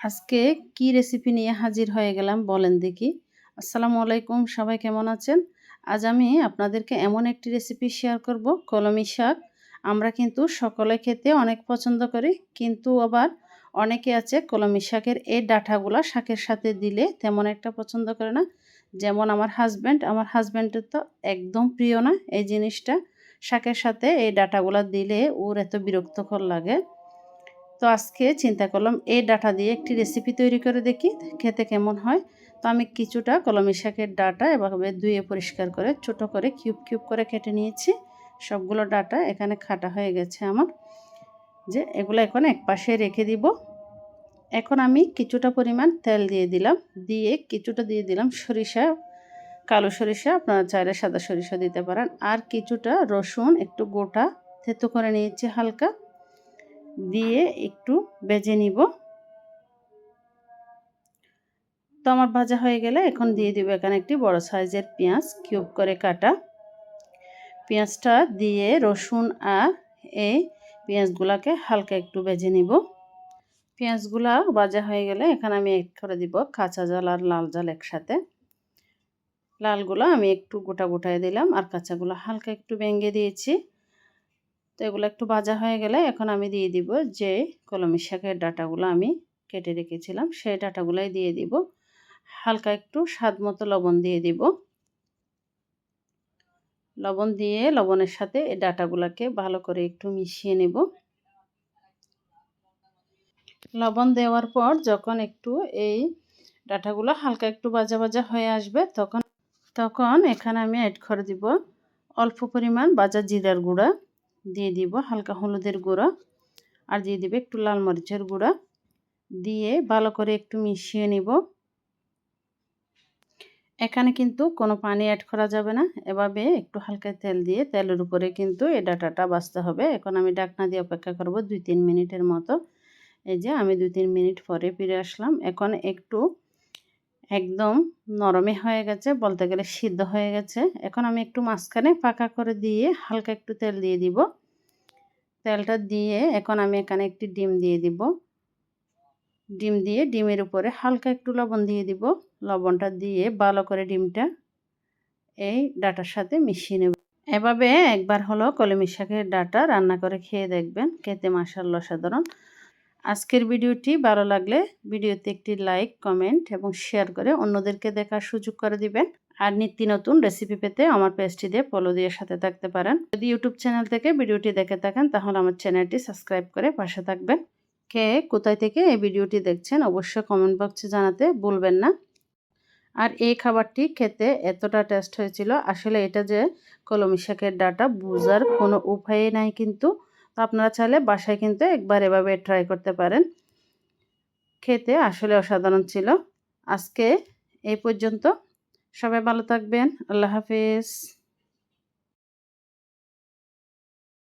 আজকে কি রেসিপি নিয়ে হাজির হয়ে গেলাম বলেন দেখি। আসসালামু আলাইকুম, সবাই কেমন আছেন? আজ আমি আপনাদেরকে এমন একটি রেসিপি শেয়ার করব, কলমি শাক। আমরা কিন্তু সকলে খেতে অনেক পছন্দ করি, কিন্তু আবার অনেকে আছে কলমি শাকের এই ডাঁটাগুলো শাকের সাথে দিলে তেমন একটা পছন্দ করে না। যেমন আমার হাজব্যান্ড আমার হাজব্যান্ডের তো একদম প্রিয় না এই জিনিসটা। শাকের সাথে এই ডাটাগুলো দিলে ওর এত বিরক্তকর লাগে। তো আজকে চিন্তা করলাম, এই ডাটা দিয়ে একটি রেসিপি তৈরি করে দেখি, খেতে কেমন হয়। তো আমি কিছুটা কলমি শাকের ডাটা এভাবে ধুয়ে পরিষ্কার করে, ছোট করে কিউব কিউব করে কেটে নিয়েছি। সবগুলো ডাটা এখানে খাটা হয়ে গেছে আমার। যে এগুলো এখন এক পাশে রেখে দিব। এখন আমি কিছুটা পরিমাণ তেল দিয়ে দিলাম। দিয়ে কিছুটা দিয়ে দিলাম সরিষা, কালো সরিষা, আপনারা চাইলে সাদা সরিষা দিতে পারেন। আর কিছুটা রসুন, একটু গোটা থেতো করে নিয়েছি হালকা। দিয়ে একটু বেজে নিব। তো আমার ভাজা হয়ে গেলে এখন দিয়ে দিব এখানে একটি বড় সাইজের পেঁয়াজ কিউব করে কাটা। পেঁয়াজটা দিয়ে রসুন আর এই পেঁয়াজগুলাকে হালকা একটু বেজে নিব। পেঁয়াজগুলা ভাজা হয়ে গেলে এখানে আমি এক করে দিব কাঁচা জাল আর লাল জাল একসাথে। লালগুলো আমি একটু গোটা গোটায় দিলাম আর কাঁচাগুলো হালকা একটু ভেঙে দিয়েছি। তো এগুলো একটু ভাজা হয়ে গেলে এখন আমি দিয়ে দিব যে কলমি শাকের ডাটাগুলো আমি কেটে রেখেছিলাম, সেই ডাটাগুলোই দিয়ে দিব। হালকা একটু স্বাদ মতো লবণ দিয়ে দিব। লবণ দিয়ে লবণের সাথে এই ডাটাগুলোকে ভালো করে একটু মিশিয়ে নেব। লবণ দেওয়ার পর যখন একটু এই ডাটাগুলো হালকা একটু বাজা বাজা হয়ে আসবে, তখন তখন এখানে আমি অ্যাড করে দিব অল্প পরিমাণ বাজা জিরার গুঁড়া। দিয়ে দিব হালকা হলুদের গুঁড়া আর দিয়ে দিব একটু লাল মরিচের গুঁড়া। দিয়ে ভালো করে একটু মিশিয়ে নিব। এখানে কিন্তু কোনো পানি অ্যাড করা যাবে না। এভাবে একটু হালকা তেল দিয়ে তেলের উপরে কিন্তু এই ডাটাটা বাঁচতে হবে। এখন আমি ডাকনা দিয়ে অপেক্ষা করব দুই তিন মিনিটের মতো। এই যে আমি দুই তিন মিনিট পরে ফিরে আসলাম। এখন একটু একদম নরমে হয়ে গেছে, বলতে গেলে সিদ্ধ হয়ে গেছে। এখন আমি একটু মাঝখানে পাকা করে দিয়ে হালকা একটু তেল দিয়ে দিব। তেলটা দিয়ে এখন আমি এখানে একটি ডিম দিয়ে দিব। ডিম দিয়ে ডিমের উপরে হালকা একটু লবণ দিয়ে দিব। লবণটা দিয়ে ভালো করে ডিমটা এই ডাটার সাথে মিশিয়ে নেব। এভাবে একবার হলো কলমি শাকের ডাটা রান্না করে খেয়ে দেখবেন। খেতে মাসাল্লা সাধারণ। আজকের ভিডিওটি ভালো লাগলে ভিডিওতে একটি লাইক, কমেন্ট এবং শেয়ার করে অন্যদেরকে দেখার সুযোগ করে দিবেন। আর নিত্য নতুন রেসিপি পেতে আমার পেজটি দিয়ে ফলো দিয়ে সাথে থাকতে পারেন। যদি ইউটিউব চ্যানেল থেকে ভিডিওটি দেখে থাকেন, তাহলে আমার চ্যানেলটি সাবস্ক্রাইব করে পাশে থাকবেন। কে কোথায় থেকে এই ভিডিওটি দেখছেন, অবশ্যই কমেন্ট বক্সে জানাতে ভুলবেন না। আর এই খাবারটি খেতে এতটা টেস্ট হয়েছিল, আসলে এটা যে কলমি শাকের ডাটা বুঝার কোনো উপায় নাই কিন্তু তো আপনারা চাইলে বাসায় কিন্তু একবার এভাবে ট্রাই করতে পারেন। খেতে আসলে অসাধারণ ছিল। আজকে এই পর্যন্ত। সবাই ভালো থাকবেন। আল্লাহ হাফিজ।